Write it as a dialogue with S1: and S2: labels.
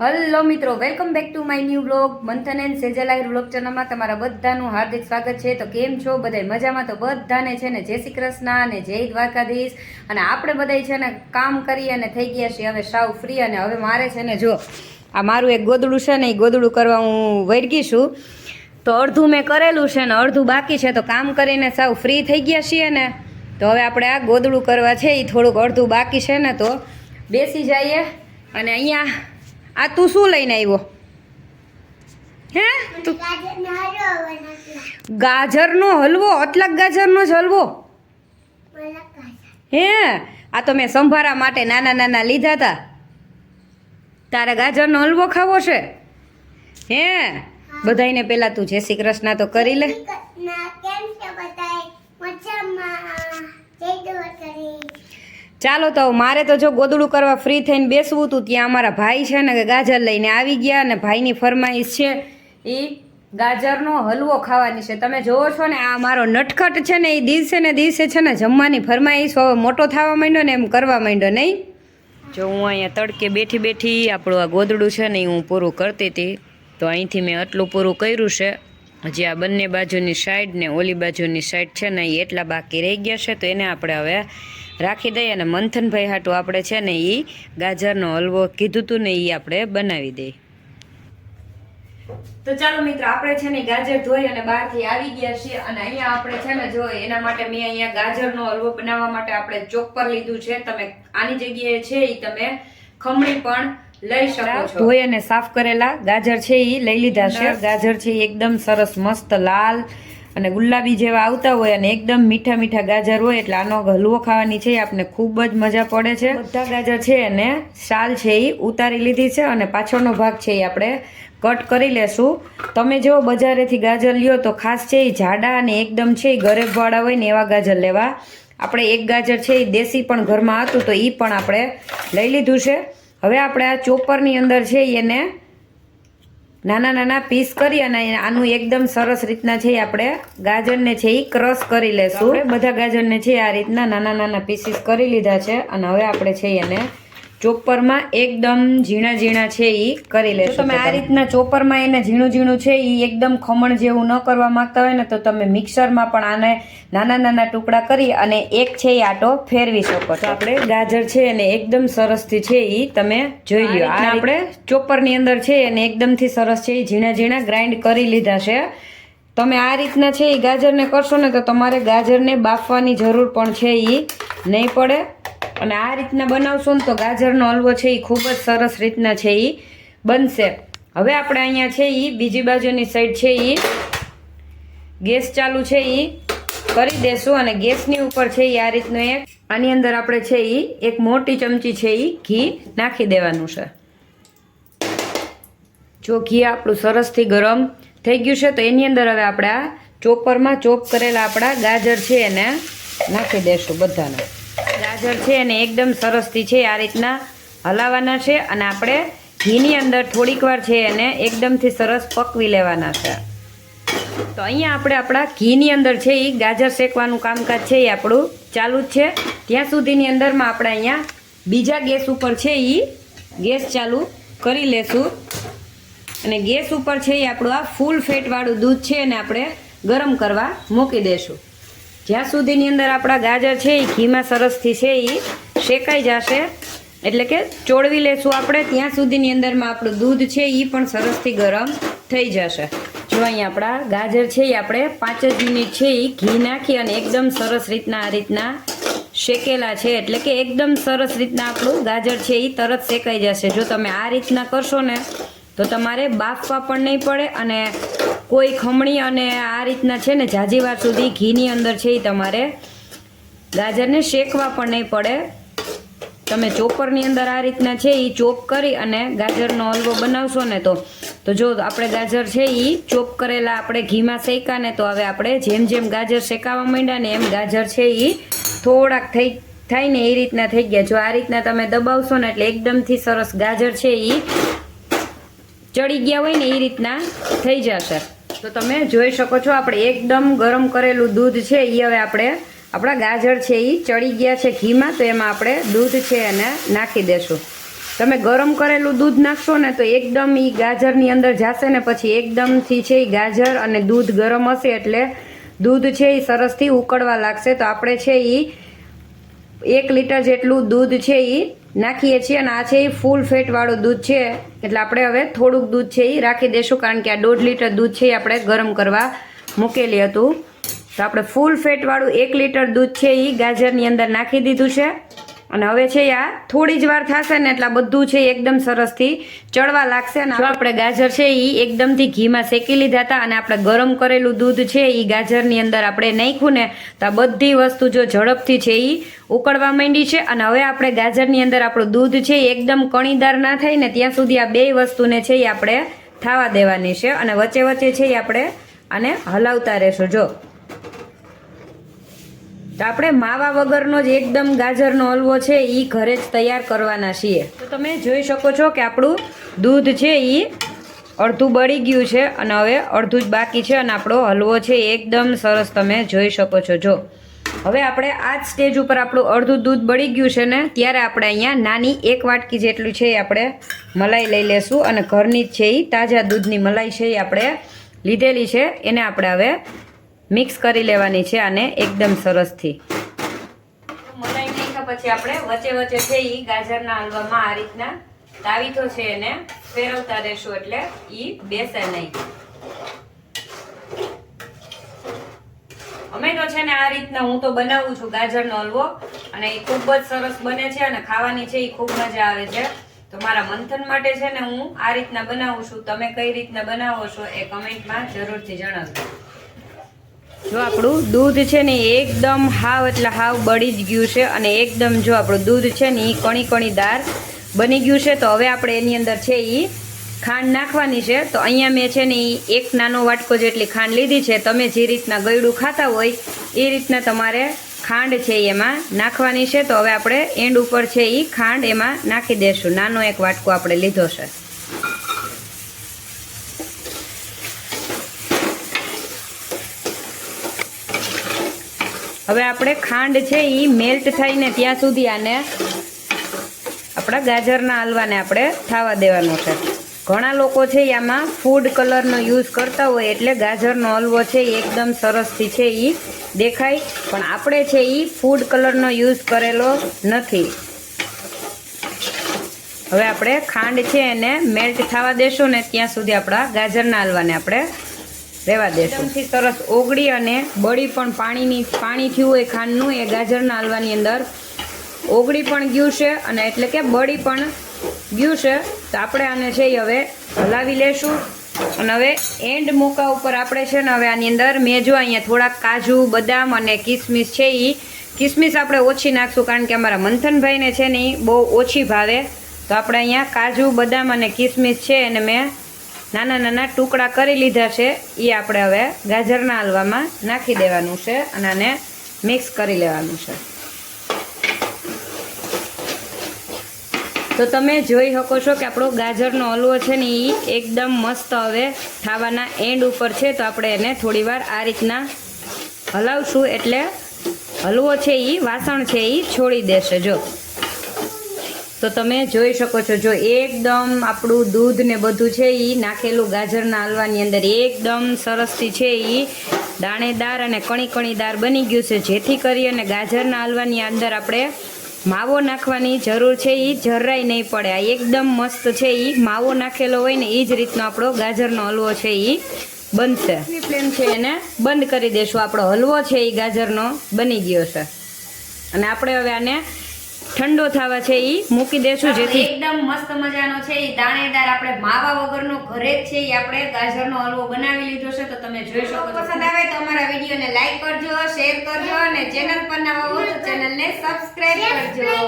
S1: Hello મિત્રો welcome back to my new blog Manthan and સેજલાઈ blog ચેનલમાં તમારા બધાનું હાર્દિક સ્વાગત છે. તો કેમ છો? બધાય મજામાં? તો બધાને છે ને, જય શ્રી કૃષ્ણ અને જય દ્વારકાધીશ. અને આપણે બધાય છે ને, કામ કરી અને થઈ ગયા છીએ. હવે સાવ ફ્રી અને હવે મારે છે ને, જો, આ મારું એક ગોદડું છે ને એ ગોદડું કરવા હું વળગી છું. તો અડધું મેં કરેલું છે ને, અડધું બાકી છે. તો કામ કરીને સાવ ફ્રી થઈ ગયા છીએ ને, તો હવે આપણે આ ગોદડું કરવા છે. એ થોડુંક અડધું બાકી છે ને, તો બેસી જઈએ. અને અહીંયા આ તું શું લઈને આવ્યો? હે? ગાજરનો હલવો અતલક ગાજરનો જ હલવો. હે? આ તો મેં સંભારા માટે નાના નાના લીધા હતા તારે ગાજરનો હલવો ખાવો છે. હે? બધાયને પહેલાં તું જય શ્રી કૃષ્ણ તો કરી લે. ચાલો તો મારે તો જો ગોદડું કરવા ફ્રી થઈને બેસવું હતું, ત્યાં અમારા ભાઈ છે ને, ગાજર લઈને આવી ગયા અને ભાઈની ફરમાઈશ છે એ ગાજરનો હલવો ખાવાની છે. તમે જોવો છો ને, આ મારો નટખટ છે ને એ દિવસે ને દિવસે છે ને જમવાની ફરમાઈશ હવે મોટો થવા માંડ્યો ને એમ કરવા માંડ્યો નહીં. જો હું અહીંયા તડકે બેઠી બેઠી આપણું આ ગોદડું છે ને એ હું પૂરું કરતી હતી. તો અહીંથી મેં આટલું પૂરું કર્યું છે. હજી આ બંને બાજુની સાઈડ ને ઓલી બાજુની સાઈડ છે ને એ એટલા બાકી રહી ગયા છે, તો એને આપણે હવે રાખી દઈએ અને મંથનભાઈ હાટું આપણે છે ને એ ગાજરનો હલવો કીધું હતું ને એ આપણે બનાવી દઈએ. તો ચાલો મિત્રો આપણે છે ને ગાજર ધોઈ અને બહારથી આવી ગયા છીએ અને અહીંયા આપણે છે ને જો એના માટે મેં અહીંયા ગાજરનો હલવો બનાવવા માટે આપણે ચોપર લીધું છે. તમે આની જગ્યાએ છે એ તમે ખમણી પણ લઈ શકો છો. ધોઈ અને સાફ કરેલા ગાજર છે એ લઈ લીધા છે. ગાજર છે એકદમ સરસ મસ્ત લાલ અને ગુલાબી જેવા આવતા હોય અને એકદમ મીઠા મીઠા ગાજર હોય એટલે આનો હલવો ખાવાની છે એ આપણને ખૂબ જ મજા પડે છે. બધા ગાજર છે અને શાલ છે એ ઉતારી લીધી છે અને પાછળનો ભાગ છે એ આપણે કટ કરી લેશું. તમે જો બજારેથી ગાજર લ્યો તો ખાસ છે એ જાડા અને એકદમ છે એ ગરેબવાળા હોય ને એવા ગાજર લેવા. આપણે એક ગાજર છે એ દેશી પણ ઘરમાં હતું તો એ પણ આપણે લઈ લીધું છે. હવે આપણે આ ચોપરની અંદર છે એને નાના નાના પીસ કરી અને આનું એકદમ સરસ રીતના છે આપણે ગાજરને છે એ ક્રશ કરી લેશું. બધા ગાજરને છે આ રીતના નાના નાના પીસીસ કરી લીધા છે અને હવે આપણે છે એને ચોપરમાં એકદમ ઝીણા ઝીણા છે એ કરી લેશો તમે આ રીતના ચોપરમાં એને ઝીણું ઝીણું છે એ એકદમ ખમણ જેવું ન કરવા માંગતા હોય ને તો તમે મિક્સરમાં પણ આને નાના નાના ટુકડા કરી અને એક છે એ આટો ફેરવી શકો છો. આપણે ગાજર છે એને એકદમ સરસથી છે એ તમે જોઈ લ્યો. આ આપણે ચોપરની અંદર છે એને એકદમથી સરસ છે એ ઝીણા ઝીણા ગ્રાઇન્ડ કરી લીધા છે. તમે આ રીતના છે એ ગાજરને કરશો ને તો તમારે ગાજરને બાફવાની જરૂર પણ છે એ નહીં પડે. અને આ રીતના બનાવશો ને તો ગાજરનો હલવો છે એ ખૂબ જ સરસ રીતના છે એ બનશે. હવે આપણે અહીંયા છે એ બીજી બાજુની સાઈડ છે એ ગેસ ચાલુ છે એ કરી દેશું અને ગેસની ઉપર છે એ આ રીતનું એક. આની અંદર આપણે છે એ એક મોટી ચમચી છે એ ઘી નાખી દેવાનું છે. જો ઘી આપણું સરસથી ગરમ થઈ ગયું છે, તો એની અંદર હવે આપણે આ ચોપરમાં ચોપ કરેલા આપણા ગાજર છે એને નાખી દેશું બધાને. ગાજર છે અને એકદમ સરસથી છે આ રીતના હલાવવાના છે અને આપણે ઘીની અંદર થોડીક વાર છે એને એકદમથી સરસ પકવી લેવાના છે. તો અહીંયા આપણે આપણા ઘીની અંદર છે એ ગાજર શેકવાનું કામકાજ છે એ આપણું ચાલુ જ છે. ત્યાં સુધીની અંદરમાં આપણે અહીંયા બીજા ગેસ ઉપર છે એ ગેસ ચાલુ કરી લેશું. અને ગેસ ઉપર છે એ આપણું આ ફૂલ ફેટવાળું દૂધ છે એને આપણે ગરમ કરવા મૂકી દેશું. જ્યાં સુધીની અંદર આપણા ગાજર છે એ ઘીમાં સરસથી છે એ શેકાઈ જશે. એટલે કે ચોળવી લેશું આપણે, ત્યાં સુધીની અંદરમાં આપણું દૂધ છે એ પણ સરસથી ગરમ થઈ જશે. જો અહીં આપણા ગાજર છે એ આપણે પાંચ જ મિનિટ છે એ ઘી નાખી અને એકદમ સરસ રીતના આ રીતના શેકેલા છે. એટલે કે એકદમ સરસ રીતના આપણું ગાજર છે એ તરત શેકાઈ જશે. જો તમે આ રીતના કરશો ને, તો તમારે બાફવા પણ નહીં પડે અને કોઈ ખમણી અને આ રીતના છે ને જાજી સુધી ઘીની અંદર છે એ તમારે. ગાજરને શેકવા પણ નહીં પડે. તમે ચોપરની અંદર આ રીતના છે એ ચોપ કરી અને ગાજરનો હલવો બનાવશો ને તો તો જો આપણે ગાજર છે એ ચોપ કરેલા આપણે ઘીમાં શેકા ને તો હવે આપણે જેમ જેમ ગાજર શેકાવા માંડ્યા ને એમ ગાજર છે એ થોડાક થઈ, થાય ને એ રીતના થઈ ગયા. જો આ રીતના તમે દબાવશો ને એટલે એકદમથી સરસ ગાજર છે એ ચડી ગયા હોય ને એ રીતના થઈ જશે. તો તમે જોઈ શકો છો, આપણે એકદમ ગરમ કરેલું દૂધ છે એ હવે આપણે આપણા ગાજર છે એ ચડી ગયા છે ઘીમાં, તો એમાં આપણે દૂધ છે એને નાખી દેશું. તમે ગરમ કરેલું દૂધ નાખશો ને, તો એકદમ એ ગાજરની અંદર જાશે ને, પછી એકદમથી છે એ ગાજર અને દૂધ ગરમ હશે એટલે દૂધ છે એ સરસથી ઉકળવા લાગશે. તો આપણે છે એ એક લીટર જેટલું દૂધ છે એ નાખીએ છીએ અને આ છે એ ફૂલ ફેટવાળું દૂધ છે. એટલે આપણે હવે થોડુંક દૂધ છે એ રાખી દઈશું કારણ કે આ દોઢ લીટર દૂધ છે એ આપણે ગરમ કરવા મૂકેલી હતું. તો આપણે ફૂલ ફેટવાળું એક લીટર દૂધ છે એ ગાજરની અંદર નાખી દીધું છે. અને હવે છે આ થોડી જ વાર થશે ને એટલે બધું છે એકદમ સરસથી ચડવા લાગશે અને આપણે ગાજર છે એ એકદમથી ઘીમાં શેકી લીધા હતા અને આપણે ગરમ કરેલું દૂધ છે એ ગાજરની અંદર આપણે નાખ્યું ને, તો આ બધી વસ્તુ જો ઝડપથી છે એ ઉકળવા માંડી છે. અને હવે આપણે ગાજરની અંદર આપણું દૂધ છે એ એકદમ કણીદાર ના થાય ને, ત્યાં સુધી આ બે વસ્તુને છે એ આપણે થાવા દેવાની છે. અને વચ્ચે વચ્ચે છે એ આપણે આને હલાવતા રહેશું. જો તો આપણે માવા વગરનો જ એકદમ ગાજરનો હલવો છે એ ઘરે જ તૈયાર કરવાના છીએ. તો તમે જોઈ શકો છો કે આપણું દૂધ છે એ અડધું બળી ગયું છે અને હવે અડધું જ બાકી છે અને આપણો હલવો છે એકદમ સરસ તમે જોઈ શકો છો. જો, હવે આપણે આ જ સ્ટેજ ઉપર આપણું અડધું દૂધ બળી ગયું છે ને, ત્યારે આપણે અહીંયા નાની એક વાટકી જેટલું છે એ આપણે મલાઈ લઈ લેશું અને ઘરની જ છે એ તાજા દૂધની મલાઈ છે એ આપણે લીધેલી છે. એને આપણે હવે મિક્સ કરી લેવાની છે આને એકદમ સરસથી. મલાઈ નાખ્યા પછી આપણે વચ્ચે વચ્ચે છે એ ગાજરના હલવામાં આ રીતના તાવીથો છે એને ફેરવતા રહેશું એટલે એ બેસે નહીં. અમે તો છે ને આ રીતના હું તો બનાવું છું ગાજરનો હલવો અને એ ખૂબ જ સરસ બને છે અને ખાવાની છે એ ખૂબ મજા આવે છે. તો મારા મંથન માટે છે ને હું આ રીતના બનાવું છું. તમે કઈ રીતના બનાવો છો એ કમેન્ટમાં જરૂરથી જણાવજો. જો આપણું દૂધ છે ને એકદમ હાવ, એટલે હાવ બળી જ ગયું છે અને એકદમ જો આપણું દૂધ છે ને એ કણી કણી દાર બની ગયું છે, તો હવે આપણે એની અંદર છે એ ખાંડ નાખવાની છે. તો અહીંયા મેં છે ને એક નાનો વાટકો જેટલી ખાંડ લીધી છે. તમે જે રીતના ગળ્યું ખાતા હોય એ રીતના તમારે ખાંડ છે એમાં નાખવાની છે. તો હવે આપણે એન્ડ ઉપર છે એ ખાંડ એમાં નાખી દેશું. નાનો એક વાટકો આપણે લીધો છે. હવે આપણે ખાંડ છે એ મેલ્ટ થઈને ત્યાં સુધી આને આપણા ગાજરના હલવાને આપણે થાવા દેવાનો છે. ઘણા લોકો છે આમાં ફૂડ કલરનો યુઝ કરતા હોય એટલે ગાજરનો હલવો છે એ એકદમ સરસથી છે એ દેખાય. પણ આપણે છે એ ફૂડ કલરનો યુઝ કરેલો નથી. હવે આપણે ખાંડ છે એને મેલ્ટ થવા દેશું ને ત્યાં સુધી આપણા ગાજરના હલવાને આપણે રહેવા દેશું. સરસ ઓગળી અને બળી પણ પાણીની, પાણી થયું હોય ખાંડનું, એ ગાજરના હલવાની અંદર. ઓગળી પણ ગયું છે અને એટલે કે બળી પણ ગયું છે. તો આપણે આને છે એ હવે હલાવી લેશું. અને હવે એન્ડ મોકા ઉપર આપણે છે ને હવે આની અંદર મેં જો અહીંયા થોડાક કાજુ, બદામ અને કિસમિસ છે એ કિસમિસ આપણે ઓછી નાખશું કારણ કે અમારા મંથનભાઈને છે ને એ બહુ ઓછી ભાવે. તો આપણે અહીંયા કાજુ, બદામ અને કિસમિસ છે એને મેં નાના નાના ટુકડા કરી લીધા છે. એ આપણે હવે ગાજરના હલવામાં નાખી દેવાનું છે અને આને મિક્સ કરી લેવાનું છે. તો તમે જોઈ શકો છો કે આપણો ગાજરનો હલવો છે ને એ એકદમ મસ્ત હવે થાવાના એન્ડ ઉપર છે. તો આપણે એને થોડીવાર આ રીતના હલાવશું એટલે હલવો છે એ વાસણ છે એ છોડી દેશે. જો તો તમે જોઈ શકો છો, જો એકદમ આપણું દૂધ ને બધું છે એ નાખેલું ગાજરના હલવાની અંદર એકદમ સરસથી છે એ દાણેદાર અને કણી કણીદાર બની ગયું છે. જેથી કરી અને ગાજરના હલવાની અંદર આપણે માવો નાખવાની જરૂર છે એ જરાય નહીં પડે. આ એકદમ મસ્ત છે એ માવો નાખેલો હોય ને એ જ રીતનો આપણો ગાજરનો હલવો છે એ બનશે. ફ્લેમ છે એને બંધ કરી દેશું. આપણો હલવો છે એ ગાજરનો બની ગયો છે. અને આપણે હવે આને ઠંડો થવા છે એ મૂકી દેશું જેથી એકદમ મસ્ત મજાનો છે એ દાણેદાર. આપણે માવા વગરનો ઘરે જ છે એ આપણે ગાજરનો હલવો બનાવી લીધો છે તો તમે જોઈ શકો છો. પસંદ આવે તો અમારા વિડીયોને લાઈક કરજો શેર કરજો અને ચેનલ પર નવા હો તો ચેનલને સબસ્ક્રાઇબ કરજો.